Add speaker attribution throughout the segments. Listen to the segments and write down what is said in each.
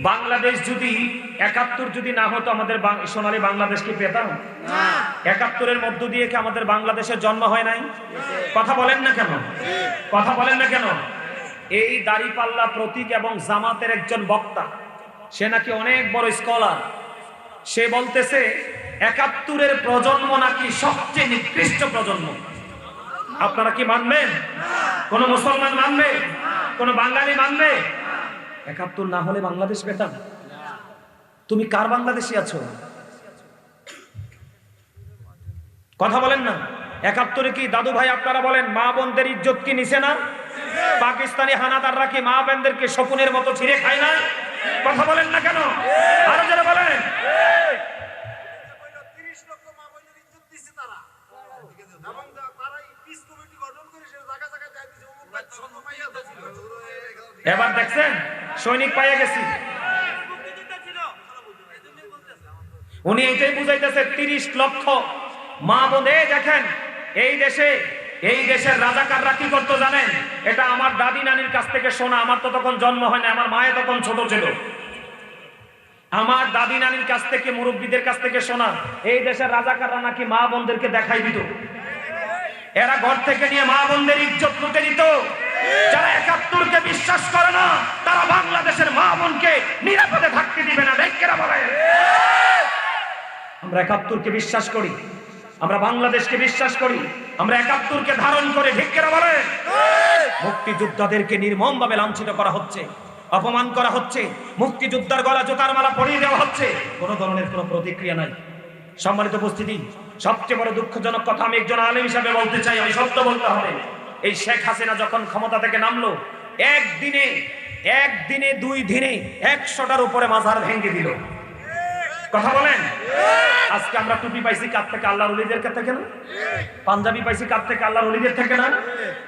Speaker 1: বাংলাদেশ যদি একাত্তর যদি না হতো আমাদের সোনালী বাংলাদেশকে পেতাম একাত্তরের মধ্য দিয়ে কি আমাদের বাংলাদেশের জন্ম হয় নাই? কথা বলেন না কেন? কথা বলেন না কেন? এই দাড়িপাল্লা প্রতীক এবং জামাতের একজন বক্তা সে নাকি অনেক বড় স্কলার। সে বলতেছে একাত্তরের প্রজন্ম নাকি সবচেয়ে নিকৃষ্ট প্রজন্ম। আপনারা কি মানবেন? কোন মুসলমান মানবে? কোন বাঙালি মানবে? একাত্তর না হলে বাংলাদেশ পেতাম তুমি কার বাংলাদেশি আছো? কথা বলেন না। একাত্তরে কি দাদু ভাই আপনারা বলেন, মা বোনদের ইজ্জত কি নিছে না? পাকিস্তানি হানাদাররা কি মা বোনদেরকে শকুনের মতো ছিঁড়ে খায় না? কথা বলেন না কেন? আরও যারা বলেন। এবার দেখছেন? সৈনিক পাইয়া গেছি। উনি এইটাই বুঝাইতেছে, তিরিশ লক্ষ। মা বোনে দেখেন, এই দেশে, এই দেশের রাজাকাররা কি করতো জানেন? এটা আমার দাদি নানির কাছ থেকে শোনা, আমার তো তখন জন্ম হয় না আমার মায়ে তখন ছোট ছিল। আমার দাদি নানির কাছ থেকে, মুরব্বীদের কাছ থেকে শোনা, এই দেশের রাজাকাররা নাকি মা বোনদেরকে দেখাই দিত। এরা ঘর থেকে নিয়ে মা বোনদের ইজ্জত লুটে দিত যারা একাত্তরকে বিশ্বাস করে না, তারা বাংলাদেশের মা বোনকে নিরাপদে থাকতে দিবে না দেখেরা বলে। আমরা একাত্তরকে বিশ্বাস করি, আমরা বাংলাদেশকে বিশ্বাস করি, আমরা একাত্তরকে ধারণ করে ঢেকেরা বলে? মুক্তিযোদ্ধাদেরকে নির্মম ভাবে লাঞ্ছিত করা হচ্ছে, অপমান করা হচ্ছে, মুক্তিযোদ্ধার গলা জোতার মালা পরিয়ে দেওয়া হচ্ছে। কোনো ধরনের কোনো প্রতিক্রিয়া নাই। সম্মানিত উপস্থিতি, সবচেয়ে বড় দুঃখজনক কথা আমি একজন আলেম হিসাবে বলতে চাই, আমি সত্য বলতে হবে। এই শেখ হাসিনা যখন ক্ষমতা থেকে নামলো, একদিনে একদিনে, দুই দিনে একশোটার উপরে মাজার ভেঙে দিল। কথা বলেন? আজকে আমরা টুপি পাইছি কার থেকে? আল্লাহর কাছ থেকে না? পাঞ্জাবি পাইছি কার থেকে? আল্লাহর ওলিদের থেকে না?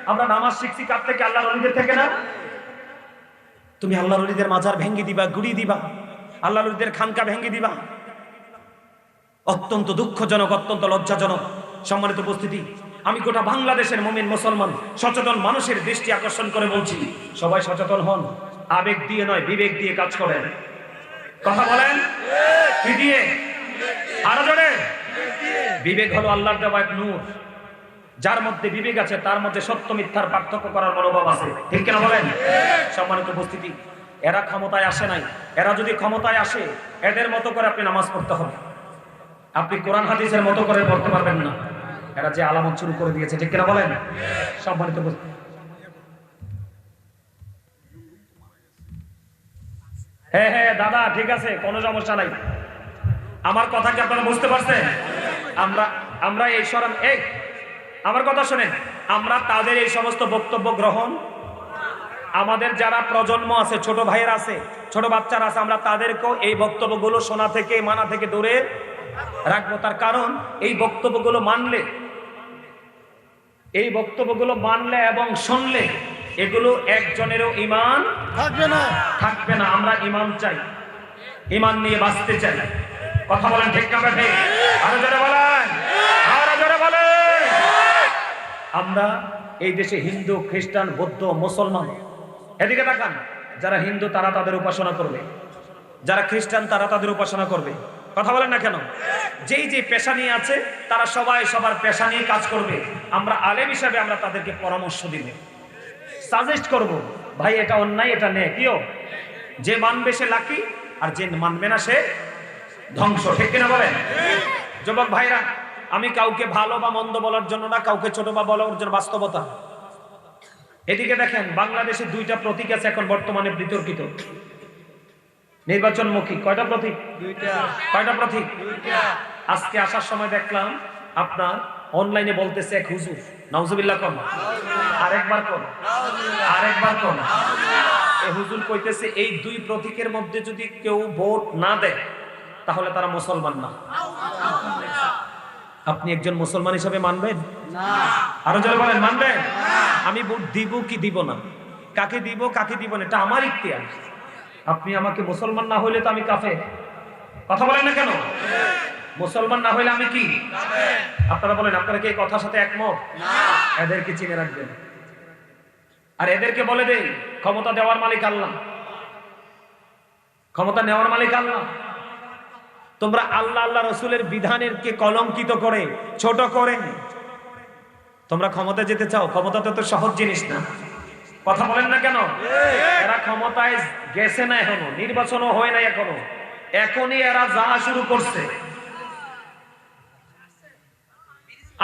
Speaker 1: আমরা নামাজ শিখছি কার থেকে? আল্লাহর ওলিদের থেকে না? তুমি আল্লাহর ওলিদের মাজার ভেঙে দিবা গুড়ি দিবা। আল্লাহর ওলিদের খানকা ভেঙ্গি দিবা। অত্যন্ত দুঃখজনক, অত্যন্ত লজ্জাজনক সম্মানিত উপস্থিতি। আমি গোটা বাংলাদেশের মমিন মুসলমান, সচেতন মানুষের দৃষ্টি আকর্ষণ করে বলছি, সবাই সচেতন হন, আবেগ দিয়ে নয়, বিবেক দিয়ে কাজ করেন। কথা বলেন? কি দিয়ে? আরও বিবেক হলো আল্লাহর দেওয়া এক নূর। যার মধ্যে বিবেক আছে, তার মধ্যে সত্য মিথ্যার পার্থক্য করার মনোভাব আছে। ঠিক কিনা বলেন? সম্মানিত উপস্থিতি, এরা ক্ষমতায় আসে নাই। এরা যদি ক্ষমতায় আসে, এদের মতো করে আপনি নামাজ পড়তে হবে। আপনি কোরআন হাদিসের মতো করে পড়তে পারবেন না। এরা যে আলামত শুরু করে দিয়েছে, ঠিক কিনা বলেন? সম্মানিত হ্যাঁ হ্যাঁ দাদা, ঠিক আছে, কোনো সমস্যা নাই। আমার কথা কি আপনারা বুঝতে পারছেন? আমরা আমরা এই সরম এই, আমার কথা শুনেন, আমরা তাদের এই সমস্ত বক্তব্য গ্রহণ, আমাদের যারা প্রজন্ম আছে, ছোট ভাইয়ের আছে, ছোট বাচ্চারা আছে, আমরা তাদেরকেও এই বক্তব্যগুলো শোনা থেকে, মানা থেকে দূরে রাখব। তার কারণ, এই বক্তব্যগুলো মানলে এই বক্তব্যগুলো মানলে এবং শুনলে এগুলো একজনেরও ইমান
Speaker 2: থাকবে না।
Speaker 1: থাকবে না আমরা ইমান চাই। ইমান নিয়ে বাঁচতে চাই। কথা বলেন ঠিক না ঠিক আরও জোরে বলেন। আরও জোরে বলেন। আমরা এই দেশে হিন্দু খ্রিস্টান বৌদ্ধ মুসলমান এদিকে তাকান যারা হিন্দু তারা তাদের উপাসনা করবে যারা খ্রিস্টান তারা তাদের উপাসনা করবে। কথা বলেন না কেন? যেই যে পেশা নিয়ে আছে, তারা সবাই সবার পেশা নিয়ে কাজ করবে। আমরা আলেম হিসাবে আমরা তাদেরকে পরামর্শ দিব। সাজেস্ট করব, ভাই, এটা অন্যায়, এটা নে কিও? যে মানবে সে লাকি, আর যে মানবে না সে ধ্বংস। ঠিক কিনা বলেন? যুবক ভাইরা, আমি কাউকে ভালো বা মন্দ বলার জন্য না, কাউকে ছোট বা বলার জন্য বাস্তবতা। এদিকে দেখেন, বাংলাদেশে দুইটা প্রতীক আছে এখন বর্তমানে বিতর্কিত। নির্বাচনমুখী কয়টা প্রতীক? কয়টা প্রতীক? আজকে আসার সময় দেখলাম আপনার অনলাইনে বলতেছে এক হুজুর। নাউজুবিল্লাহ কম আরেকবার কম আরেকবার কম এই হুজুর কইতেছে এই দুই প্রতীকের মধ্যে যদি কেউ ভোট না দেয় তাহলে তারা মুসলমান না। আপনি একজন মুসলমান হিসাবে মানবেন? আরও জোরে বলেন মানবেন? আমি ভোট দিব কি দিব না? কাকে দিব কাকে দিব না? এটা আমার ইখতিয়ার। আপনি আমাকে মুসলমান না হইলে তো আমি কাফে কথা বলেন না কেন? মুসলমান না হইলে আমি কি? আপনারা বলেন আপনারা কি এই কথার সাথে একমত? এদেরকে চিনে রাখবেন। আর এদেরকে বলে দেই ক্ষমতা দেওয়ার মালিক আল্লাহ। ক্ষমতা নেওয়ার মালিক আল্লাহ। তোমরা আল্লাহ আল্লাহ রসুলের বিধানের কে কলঙ্কিত করে ছোট করে। তোমরা ক্ষমতা যেতে চাও ক্ষমতা তো তো সহজ জিনিস না। কথা বলেন না কেন? এরা ক্ষমতায় গেছে না এখনও, নির্বাচনও হয় না এখনও। এখনই এরা যা শুরু করছে।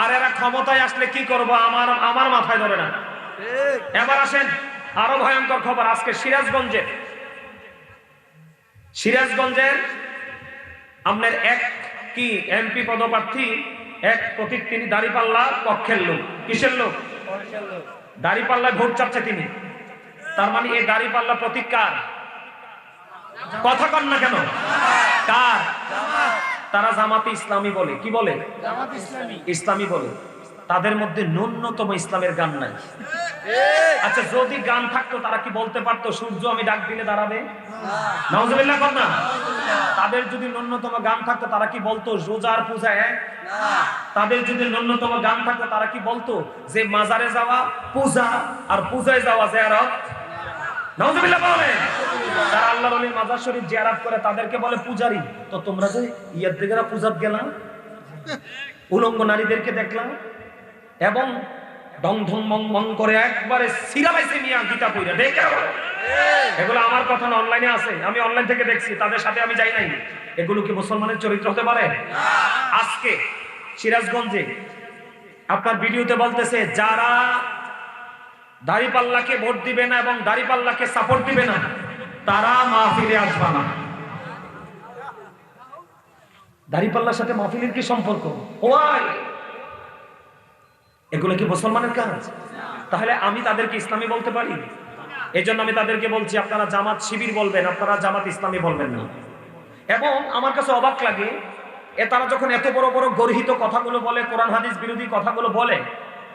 Speaker 1: আর এরা ক্ষমতায় আসলে কি করব আমার আমার মাথায় ধরে না। এবার আসেন, আরও ভয়ঙ্কর খবর, আজকে সিরাজগঞ্জের সিরাজগঞ্জের আপনার এক কি এমপি পদপ্রার্থী, এক প্রতীক, তিনি দাড়িপাল্লা পক্ষের লোক। কিসের লোক? দাড়িপাল্লায় ভোট চাচ্ছে তিনি। তার মানে এই দাড়িপাল্লা প্রতীক কার? কথা কন না কেন? কার? তারা জামাতে ইসলামী বলে। কি বলে? ইসলামী বলে। তাদের মধ্যে ন্যূনতম ইসলামের গান নাই। আচ্ছা যদি গান থাকতো, তারা কি বলতে পারতো, সূর্য আমি ডাক দিলে দাঁড়াবে? নাউজুবিল্লাহ কর না তাদের যদি ন্যূনতম গান থাকতো, তারা কি বলতো, রোজার পূজা এক তাদের যদি ন্যূনতম গান থাকতো, তারা কি বলতো, যে মাজারে যাওয়া, পূজা, আর পূজায় যাওয়া জিয়ারত? মাজার শরীফ করে, তাদেরকে বলে পূজারি। তো তোমরা যে ইয়ার গেলাম? উলঙ্গ নারীদেরকে দেখলাম? এবং ডং ঢং মং মং করে একবারে সিরাবাইছে মিয়া গীতা পইরা, দেখে এগুলো আমার কথা না অনলাইনে আছে। আমি অনলাইন থেকে দেখছি, তাদের সাথে আমি যাই নাই। এগুলো কি মুসলমানের চরিত্র হতে পারে? আজকে সিরাজগঞ্জে আপনার ভিডিওতে বলতেছে, যারা দাড়িপাল্লাকে ভোট দিবে না এবং দাড়িপাল্লাকে সাপোর্ট দিবে না, তারা মাহফিলে আসবে না। দাড়িপাল্লার সাথে মাহফিলের কি সম্পর্ক? ওয়াই এগুলো কি মুসলমানের কাজ? তাহলে আমি তাদেরকে ইসলামী বলতে পারি? এই আমি তাদেরকে বলছি, আপনারা জামাত শিবির বলবেন, আপনারা জামাত ইসলামী বলবেন না। এবং আমার কাছে অবাক লাগে, এ তারা যখন এত বড় বড় গর্হিত কথাগুলো বলে, কোরআন, হাদিস বিরোধী কথাগুলো বলে,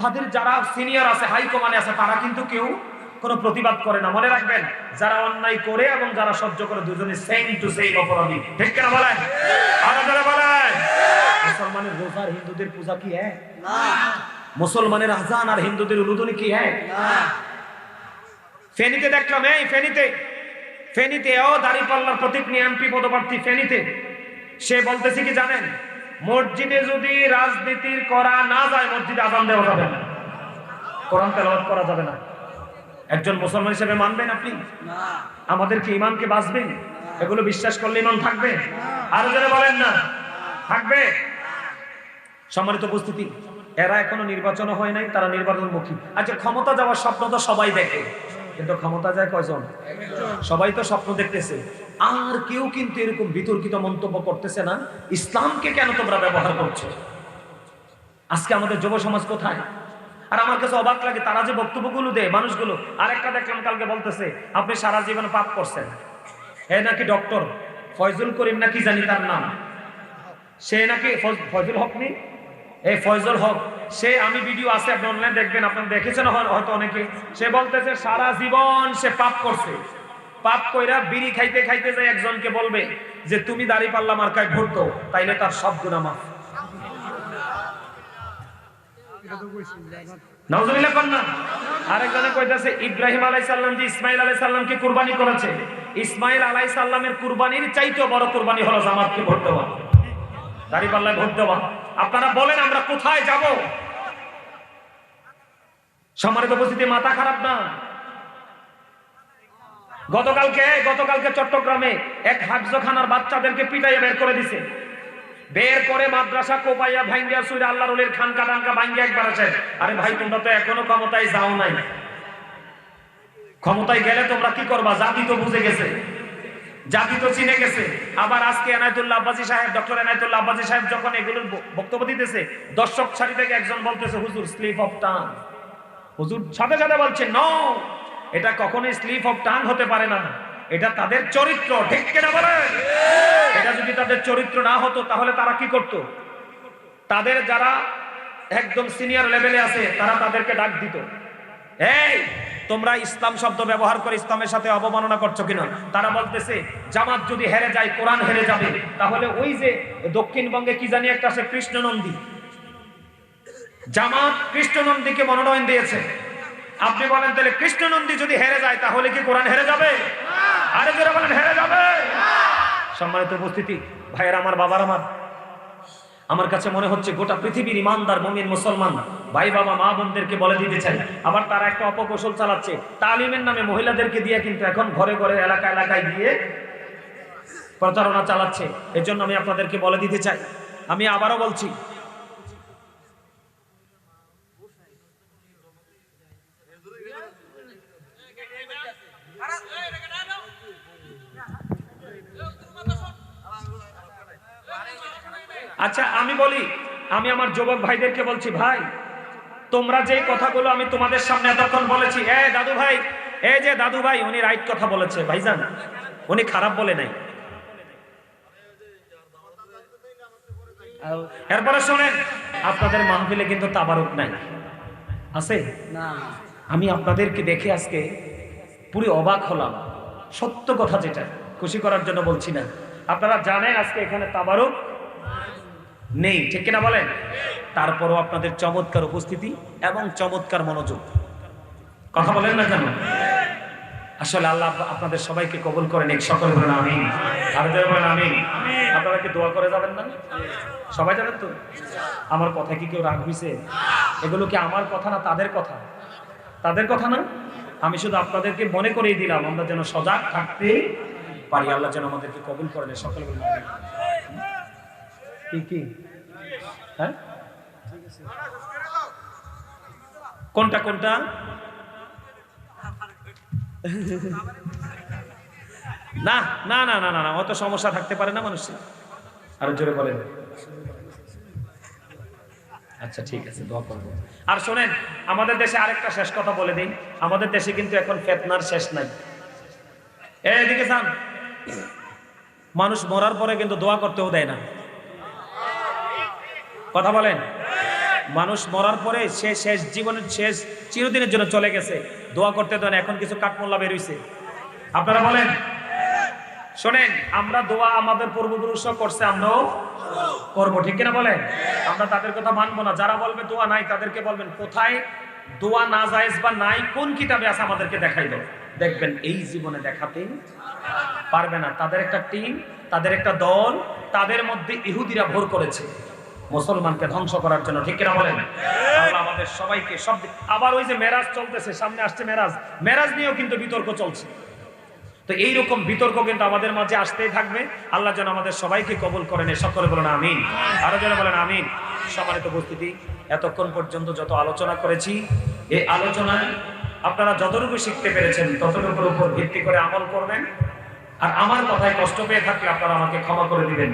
Speaker 1: তাদের যারা সিনিয়র আছে, হাই কমানে আছে, তারা কিন্তু কেউ কোনো প্রতিবাদ করে না। মনে রাখবেন, যারা অন্যায় করে এবং যারা সহ্য করে, দুজনে সেম টু সেম অপরাধী। ঠিক কেনা বলেন? বলেন। মুসলমানের রোজার হিন্দুদের পূজা কি এক? মুসলমানের আজান আর হিন্দুদের উলুদনি কি হ্যাঁ? ফেনীতে দেখলাম, এই ফেনীতে ফেনীতে, ও দাঁড়িপাল্লার প্রতীক নিয়ে এমপি পদপ্রার্থী ফেনীতে। সে বলতেছে কি জানেন, মসজিদে যদি রাজনীতির করা না যায়, মসজিদে আজান দেওয়া যাবে না। কোরআন তেলাওয়াত করা যাবে না। একজন মুসলমান হিসেবে মানবেন আপনি? আমাদের কি ইমানকে বাঁচবেন এগুলো বিশ্বাস করলে ইমান থাকবে? আরও যারা বলেন না। থাকবে? সম্মানিত উপস্থিতি এরা এখনও নির্বাচন হয় নাই, তারা নির্বাচনমুখী। আচ্ছা ক্ষমতা যাওয়ার স্বপ্ন তো সবাই দেখে। কিন্তু ক্ষমতা যায় কয়জন? সবাই তো স্বপ্ন দেখতেছে। আর কেউ কিন্তু এরকম বিতর্কিত মন্তব্য করতেছে না, ইসলামকে কেন তোমরা ব্যবহার করছ? আজকে আমাদের যুব সমাজ কোথায়? আর আমার কাছে অবাক লাগে, তারা যে বক্তব্যগুলো দেয়, মানুষগুলো, আরেকটা দেখলাম কালকে বলতেছে, আপনি সারা জীবন পাপ করছেন। হে নাকি ডক্টর? ফয়জুল করিম নাকি জানি তার নাম? সে নাকি ফয়জুল হক নি? এই ফয়জুল হক, সে আমি ভিডিও আছে, আপনি অনলাইন দেখবেন, আপনারা দেখেছেন হয়তো অনেকে। সে বলতেছে, সারা জীবন সে পাপ করছে। পাপ কইরা বিড়ি খাইতে খাইতে যায় একজনকে বলবে যে, তুমি দাড়ি পাল্লা মার্কায় ভোট দাও, তাইলে তার সব গুণা মাফ। নাউজুবিল্লাহ কইতাছে, ইব্রাহিম কুরবানি করেছে কুরবানির চাইতেও বড় কুরবানি হলো জামাতকে ভোট দেওয়া। দাঁড়িপাল্লায় ভোট দেওয়া। আপনারা বলেন আমরা কোথায় যাব? সম্মানিত উপস্থিতি, মাথা খারাপ না? গতকালকে গতকালকে চট্টগ্রামে এক হাফজখানার বাচ্চাদেরকে পিটাইয়ে বের করে দিছে। বের করে মাদ্রাসা কোপাইয়া ভাঙ্গিয়া সুইরা আল্লাহ রুলের খানকা টানকা ভাঙ্গিয়া একবার আছে আরে ভাই, তোমরা তো এখনও ক্ষমতায় যাও নাই। ক্ষমতায় গেলে তোমরা কি করবা? জাতি তো বুঝে গেছে। জাতি তো চিনে গেছে। আবার আজকে এনায়তুল্লাহ আব্বাসী সাহেব, ডক্টর এনায়তুল্লাহ আব্বাসী সাহেব যখন এগুলোর বক্তব্য দিতেছে, দর্শক সারি থেকে একজন বলতেছে, হুজুর, স্লিপ অফ টান হুজুর সাথে সাথে বলছে, ন, এটা কখনোই স্লিপ অফ টান হতে পারে না। এটা তাদের চরিত্র, ঠিক কিনা বলে এটা যদি তাদের চরিত্র না হতো, তাহলে তারা কি করত? তাদের যারা একদম সিনিয়র লেভেলে আছে, তারা তাদেরকে ডাক দিত। এই তোমরা ইসলাম শব্দ ব্যবহার করে ইসলামের সাথে অবমাননা করছ কিনা? তারা বলতেছে, জামাত যদি হেরে যায়, কোরআন হেরে যাবে। তাহলে ওই যে দক্ষিণবঙ্গে কি জানি একটা আছে, কৃষ্ণনন্দী। জামাত কৃষ্ণনন্দীকে মনোনয়ন দিয়েছে। আপনি বলেন, তাহলে কৃষ্ণনন্দী যদি হেরে যায়, তাহলে কি কোরআন হেরে যাবে? আরে জোরে বলেন, হেরে যাবে। সম্মানিত উপস্থিতি, ভাইয়ের আমার, বাবার আমার আমার কাছে মনে হচ্ছে গোটা পৃথিবীর ইমানদার মমিন মুসলমান ভাই বাবা, মা বোনদেরকে বলে দিতে চাই। আবার তারা একটা অপকৌশল চালাচ্ছে। তালিমের নামে মহিলাদেরকে দিয়ে কিন্তু এখন ঘরে ঘরে এলাকা এলাকায় গিয়ে প্রচারণা চালাচ্ছে। এর জন্য আমি আপনাদেরকে বলে দিতে চাই। আমি আবারও বলছি আচ্ছা আমি বলি আমি আমার যুবক ভাইদেরকে বলছি ভাই তোমরা যেই কথাগুলো আমি তোমাদের সামনে এতক্ষণ বলেছি এ দাদু ভাই এই যে দাদু ভাই উনি রাইট কথা বলেছে ভাইজান উনি খারাপ বলে নাই। এরপরে শোনেন আপনাদের মাহফিলে কিন্তু তাবারুক নাই। আছে?
Speaker 3: না।
Speaker 1: আমি আপনাদেরকে দেখে আজকে পুরো অবাক হলাম। সত্য কথা যেটা খুশি করার জন্য বলছি না। আপনারা জানেন আজকে এখানে তাবারুক নেই, ঠিক কিনা বলেন? তারপরও আপনাদের চমৎকার উপস্থিতি এবং চমৎকার মনোযোগ। কথা বলেন না কেন? আসলে আল্লাহ আপনাদের সবাইকে কবুল করেন এক সকল বলেন আমি আপনারা কি দোয়া করে যাবেন না? সবাই জানেন তো? আমার কথা কি কেউ রাগ হইছে? এগুলো কি আমার কথা না তাদের কথা? তাদের কথা না? আমি শুধু আপনাদেরকে মনে করেই দিলাম, আমরা যেন সজাগ থাকতে পারি। আল্লাহ যেন আমাদেরকে কবুল করেন সকল বলেন। হ্যাঁ? কোনটা কোনটা? না না না না না না, অত সমস্যা থাকতে পারে না মানুষের। আরও জোরে বলেন। আচ্ছা ঠিক আছে, দোয়া করব। আর শোনেন, আমাদের দেশে আরেকটা শেষ কথা বলে দিই। আমাদের দেশে কিন্তু এখন ফেতনার শেষ নাই। এদিকে যান। মানুষ মরার পরে কিন্তু দোয়া করতেও দেয় না। কথা বলেন। মানুষ মরার পরে সে শেষ জীবনের শেষ চিরদিনের জন্য চলে গেছে। দোয়া করতে দেয় না এখন কিছু কাঠমোল্লা বেরোইছে আপনারা বলেন, শোনেন, আমরা দোয়া আমাদের পূর্বপুরুষরা করছে, আমরাও করব, ঠিক কিনা বলেন? আমরা তাদের কথা মানবো না। যারা বলবে দোয়া নাই, তাদেরকে বলবেন, কোথায় দোয়া না জায়েজ বা নাই, কোন কিতাবে আছে আমাদেরকে দেখাই দেখবেন, এই জীবনে দেখাতে পারবে না। তাদের একটা টিম, তাদের একটা দল, তাদের মধ্যে ইহুদিরা ভোর করেছে। মুসলমানকে ধ্বংস করার জন্য, ঠিক কিনা বলেন? আমাদের সবাইকে সব আবার ওই যে মেরাজ চলতেছে, সামনে আসছে মেরাজ। মেরাজ নিয়েও কিন্তু বিতর্ক চলছে। তো এইরকম বিতর্ক কিন্তু আমাদের মাঝে আসতেই থাকবে। আল্লাহ যেন আমাদের সবাইকে কবল করেন সকলে বলেন আমিন। আরও যেন বলেন আমিন। সম্মানিত উপস্থিতি, এতক্ষণ পর্যন্ত যত আলোচনা করেছি এই আলোচনায় আপনারা যতটুকু শিখতে পেরেছেন, ততটুকুর উপর ভিত্তি করে আমল করবেন। আর আমার কথায় কষ্ট পেয়ে থাকলে আপনারা আমাকে ক্ষমা করে দিবেন।